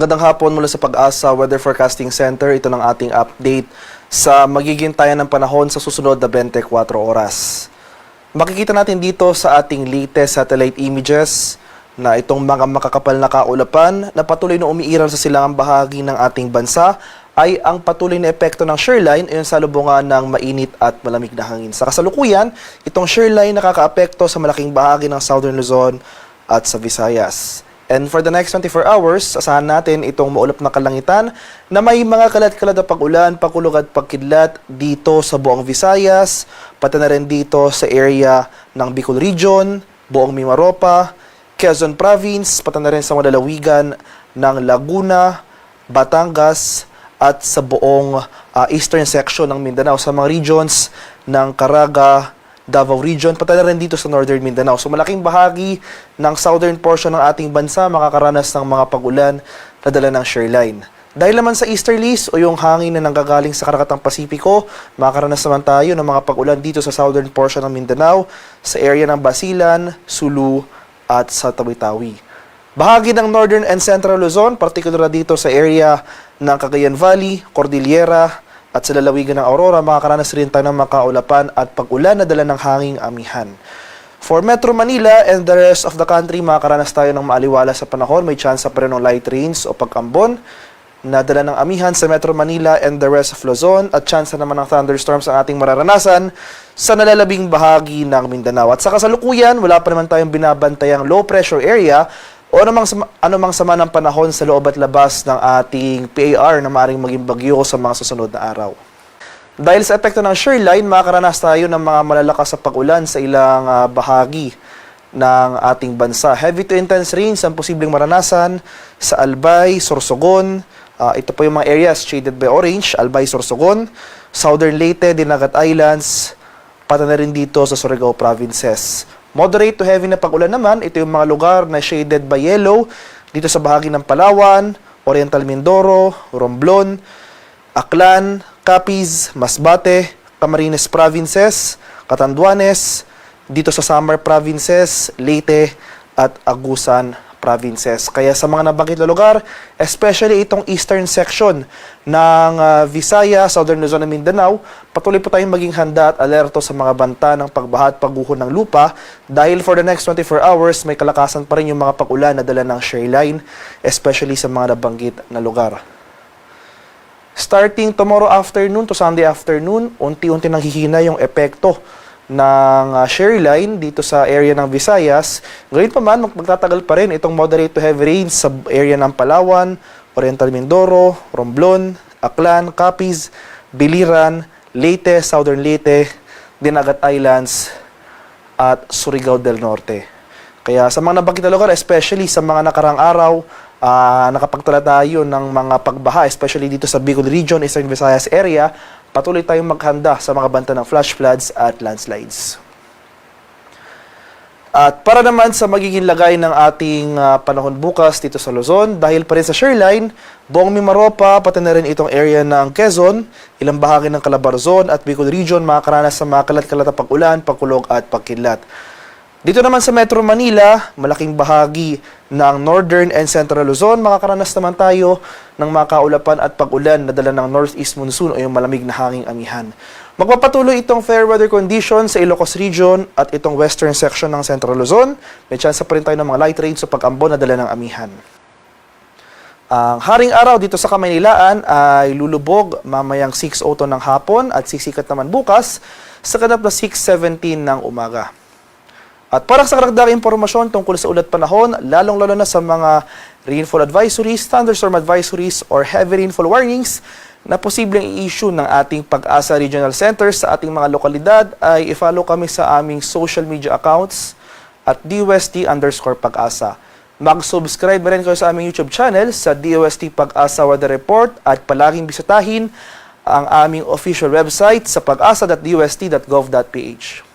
Magandang hapon mula sa Pag-asa Weather Forecasting Center. Ito ng ating update sa magiging tayan ng panahon sa susunod na 24 oras. Makikita natin dito sa ating latest satellite images na itong mga makakapal na kaulapan na patuloy na umiiral sa silangang bahagi ng ating bansa ay ang patuloy na epekto ng shoreline ayon sa lubungan ng mainit at malamig na hangin. Sa kasalukuyan, itong shoreline nakakaapekto sa malaking bahagi ng Southern Luzon at sa Visayas. And for the next 24 hours, asahan natin itong maulap na kalangitan na may mga kalat-kalat na pag-ulan, pagkulog at pagkidlat dito sa buong Visayas, pati na rin dito sa area ng Bicol Region, buong Mimaropa, Quezon Province, pati na rin sa mga lalawigan ng Laguna, Batangas, at sa buong ah, eastern section ng Mindanao, sa mga regions ng Caraga, Davao Region, pati na rin dito sa Northern Mindanao. So malaking bahagi ng southern portion ng ating bansa makakaranas ng mga pag-ulan na dala ng shoreline. Dahil naman sa easterlies o yung hangin na nanggagaling sa karakatang Pasipiko, makakaranas naman tayo ng mga pag-ulan dito sa southern portion ng Mindanao, sa area ng Basilan, Sulu, at sa Tawi-Tawi. Bahagi ng Northern and Central Luzon, particular na dito sa area ng Cagayan Valley, Cordillera, at sa lalawigan ng Aurora, makakaranas rin tayo ng makaulapan at pag-ulan na dala ng hanging amihan. For Metro Manila and the rest of the country, makakaranas tayo ng maaliwala sa panahon. May chance pa rin ng light rains o pagkambon na dala ng amihan sa Metro Manila and the rest of Luzon at chance naman ng thunderstorms ang ating mararanasan sa nalalabing bahagi ng Mindanao. At sa kasalukuyan, wala pa naman tayong binabantayang low pressure area o anumang sama, anumang sama ng panahon sa loob at labas ng ating PAR na maaaring maging bagyo sa mga susunod na araw. Dahil sa epekto ng shoreline, makakaranas tayo ng mga malalakas sa pag-ulan sa ilang ah, bahagi ng ating bansa. Heavy to intense rains ang posibleng maranasan sa Albay, Sorsogon. Ah, ito po yung mga areas shaded by orange, Albay, Sorsogon, Southern Leyte, Dinagat Islands, pati na rin dito sa Surigao provinces. Moderate to heavy na pag-ulan naman, ito yung mga lugar na shaded by yellow. Dito sa bahagi ng Palawan, Oriental Mindoro, Romblon, Aklan, Capiz, Masbate, Camarines Provinces, Catanduanes, dito sa Samar Provinces, Leyte, at Agusan Provinces. Kaya sa mga nabanggit na lugar, especially itong eastern section ng ah, Visaya, Southern Luzon at Mindanao, patuloy po tayong maging handa at alerto sa mga banta ng pagbaha at pagguho ng lupa dahil for the next 24 hours, may kalakasan pa rin yung mga pag-ulan na dala ng shoreline, especially sa mga nabanggit na lugar. Starting tomorrow afternoon to Sunday afternoon, unti-unti nang hihina yung epekto ng uh, shoreline dito sa area ng Visayas. Ngayon pa man, mag- magtatagal pa rin itong moderate to heavy rains sa area ng Palawan, Oriental Mindoro, Romblon, Aklan, Capiz, Biliran, Leyte, Southern Leyte, Dinagat Islands, at Surigao del Norte. Kaya sa mga nabanggit na lugar, especially sa mga nakarang araw, ah, nakapagtala tayo ng mga pagbaha, especially dito sa Bicol Region, Eastern Visayas area, patuloy tayong maghanda sa mga banta ng flash floods at landslides. At para naman sa magiging lagay ng ating ah, panahon bukas dito sa Luzon, dahil pa rin sa shoreline, buong Mimaropa, pati na rin itong area ng Quezon, ilang bahagi ng Calabarzon at Bicol Region makakaranas sa mga kalat-kalat na pag-ulan, pagkulog at pagkidlat. Dito naman sa Metro Manila, malaking bahagi ng Northern and Central Luzon, makakaranas naman tayo ng mga kaulapan at pag-ulan na dala ng Northeast Monsoon o yung malamig na hanging amihan. Magpapatuloy itong fair weather conditions sa Ilocos Region at itong western section ng Central Luzon. May chance pa rin tayo ng mga light rains sa pag-ambon na dala ng amihan. Ang haring araw dito sa Kamaynilaan ay lulubog mamayang 6.02 ng hapon at sisikat naman bukas sa kanap na 6.17 ng umaga. At para sa karagdagang impormasyon tungkol sa ulat panahon, lalong-lalo na sa mga rainfall advisories, thunderstorm advisories, or heavy rainfall warnings na posibleng i-issue ng ating Pag-asa Regional Center sa ating mga lokalidad ay i-follow kami sa aming social media accounts at DUST underscore Pag-asa. Mag-subscribe rin kayo sa aming YouTube channel sa DOST Pag-asa Weather Report at palaging bisitahin ang aming official website sa pag-asa.dust.gov.ph.